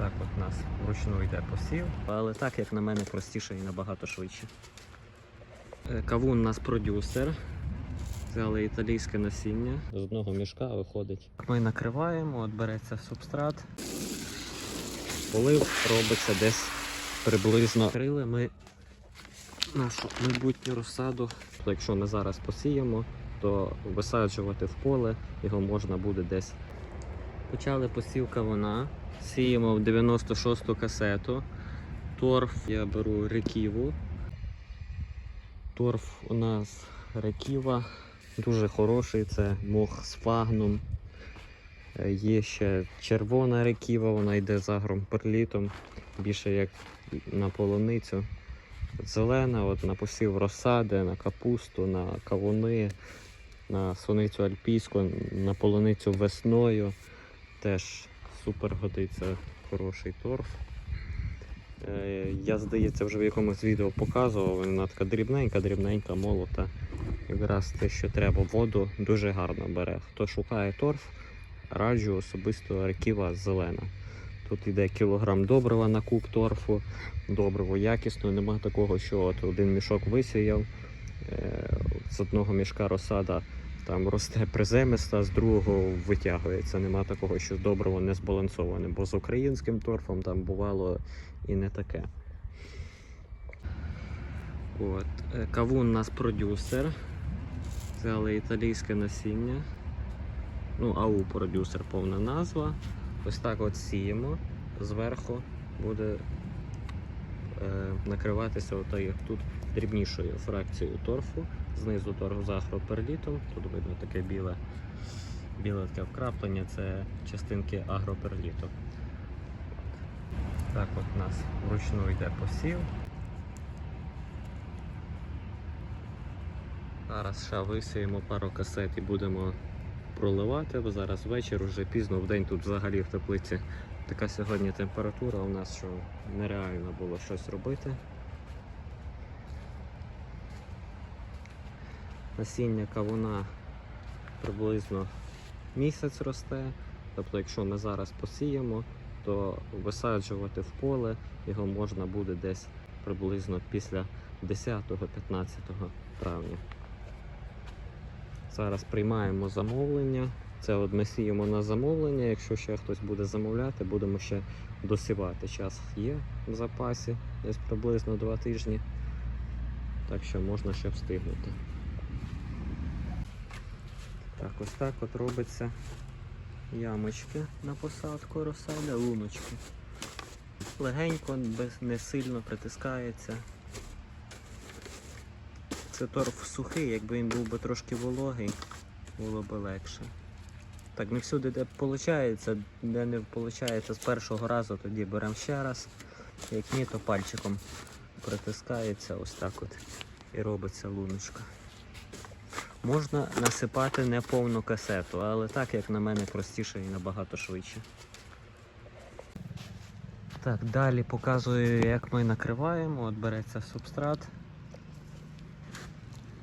Так от у нас вручну йде посів, але так, як на мене, простіше і набагато швидше. Е, Кавун у нас продюсер. Взяли італійське насіння. З одного мішка виходить. Ми накриваємо, от береться субстрат. Полив робиться десь приблизно. Крили ми нашу майбутню розсаду. Якщо ми зараз посіємо, то висаджувати в поле його можна буде десь. Почали посів кавуна. Сіємо в 96-ту касету. Торф я беру реківу. Торф у нас реківа. Дуже хороший, це мох з фагном. Е, Є ще червона реківа, вона йде з агромперлітом, більше як на полуницю. Зелена, от на посів розсади, на капусту, на кавуни, на суницю альпійську, на полуницю весною. Теж супер годиться хороший торф. Е, Я, здається, вже в якомусь відео показував, вона така дрібненька, дрібненька, молота. Якраз те, що треба, воду дуже гарно бере. Хто шукає торф, раджу особисто реківа зелена. Тут йде кілограм добрива на куб торфу, добриво якісно, нема такого, що от один мішок висіяв, е, з одного мішка розсада там росте приземиста, з другого витягується. Нема такого, що добриво не збалансоване, бо з українським торфом там бувало і не таке. От. е, Кавун у нас продюсер. Взяли італійське насіння. Ну, АУ продюсер повна назва. Ось так от сіємо. Зверху буде е, накриватися отою, тут дрібнішою фракцією торфу. Знизу торф з агроперлітом. Тут видно таке біле, біле таке вкраплення, це частинки агроперліту. Так от у нас вручну йде посів. Зараз ще висіємо пару касет і будемо проливати, бо зараз вечір, вже пізно в день тут взагалі в теплиці. Така сьогодні температура у нас, що нереально було щось робити. Насіння кавуна приблизно місяць росте. Тобто, якщо ми зараз посіємо, то висаджувати в поле його можна буде десь приблизно після 10-15 травня. Зараз приймаємо замовлення. Це от ми сіємо на замовлення. Якщо ще хтось буде замовляти, будемо ще досівати. Час є в запасі, десь приблизно 2 тижні. Так що можна ще встигнути. Так, ось так от робиться ямочки на посадку розсади, луночки. Легенько, без, не сильно притискається. Це торф сухий, якби він був би трошки вологий, було б легше. Так, не всюди, де виходить, де не виходить з першого разу, тоді беремо ще раз. Як ні, то пальчиком притискається ось так от і робиться луночка. Можна насипати не повну касету, але так, як на мене, простіше і набагато швидше. Так, далі показую, як ми накриваємо. От береться субстрат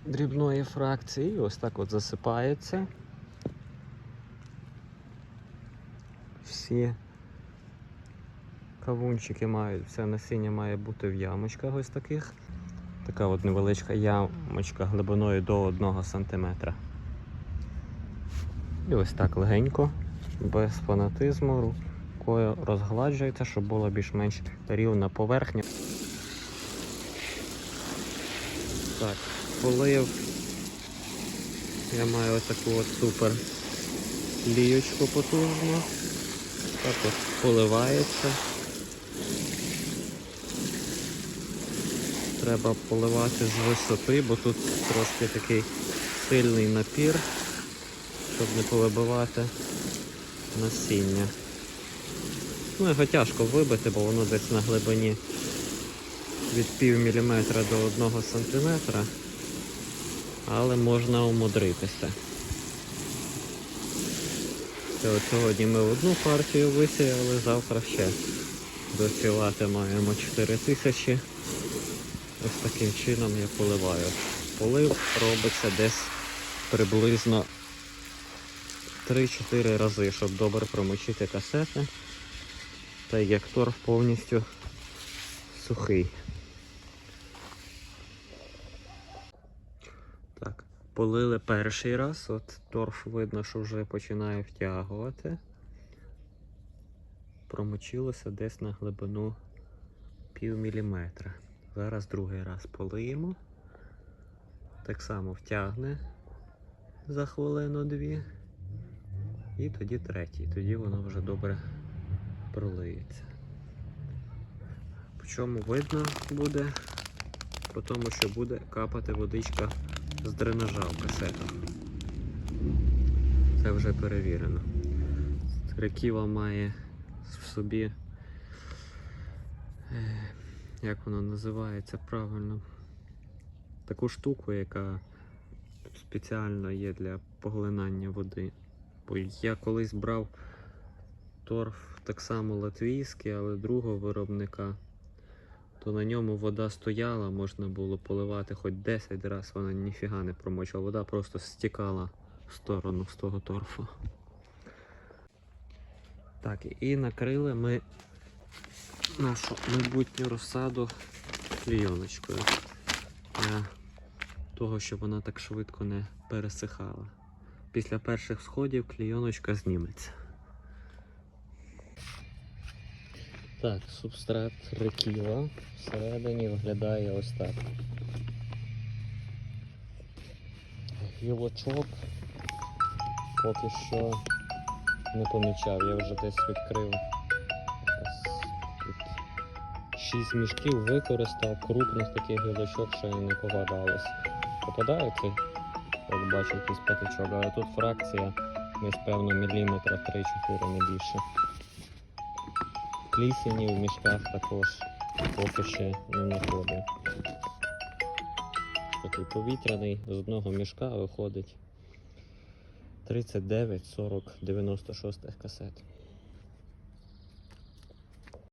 дрібної фракції, і ось так от засипається. Всі кавунчики мають, все насіння має бути в ямочках ось таких. Така от невеличка ямочка глибиною до 1 см. І ось так легенько, без фанатизму, рукою розгладжується, щоб була більш-менш рівна поверхня. Так, полив. Я маю ось таку от супер ліючку потужну. Так от поливається. Треба поливати з висоти, бо тут трошки такий сильний напір, щоб не повибивати насіння. Ну його тяжко вибити, бо воно десь на глибині від пів міліметра до одного сантиметра, але можна умудритися. Це от сьогодні ми одну партію висіяли, завтра ще досівати маємо 4 тисячі. Ось таким чином я поливаю. Полив робиться десь приблизно 3-4 рази, щоб добре промочити касети. Та як торф повністю сухий. Так, полили перший раз, от торф видно, що вже починає втягувати. Промочилося десь на глибину пів міліметра. Зараз другий раз полиємо. Так само втягне за хвилину-дві. І тоді третій. Тоді воно вже добре пролиється. По чому видно буде? По тому, що буде капати водичка з дренажа в касетах. Це вже перевірено. Реківа має в собі, е, як воно називається правильно, таку штуку, яка спеціально є для поглинання води. Бо я колись брав торф так само латвійський, але другого виробника, то на ньому вода стояла, можна було поливати хоч 10 разів, вона ніфіга не промочила. Вода просто стікала в сторону з того торфу. Так, і накрили ми нашу майбутню розсаду клійоночкою. Для того, щоб вона так швидко не пересихала. Після перших сходів клійоночка зніметься. Так, субстрат рекіла всередині виглядає ось так. Гілочок поки що не помічав, я вже десь відкрив. Ось тут Шість мішків використав, крупних таких гілочок ще не попадалось. Попадаються, як бачу, якийсь патичок, але тут фракція десь певно міліметра 3-4 не більше. Плісені в мішках також поки ще не знаходив. Такий повітряний з одного мішка виходить 39, 40, 96 касет.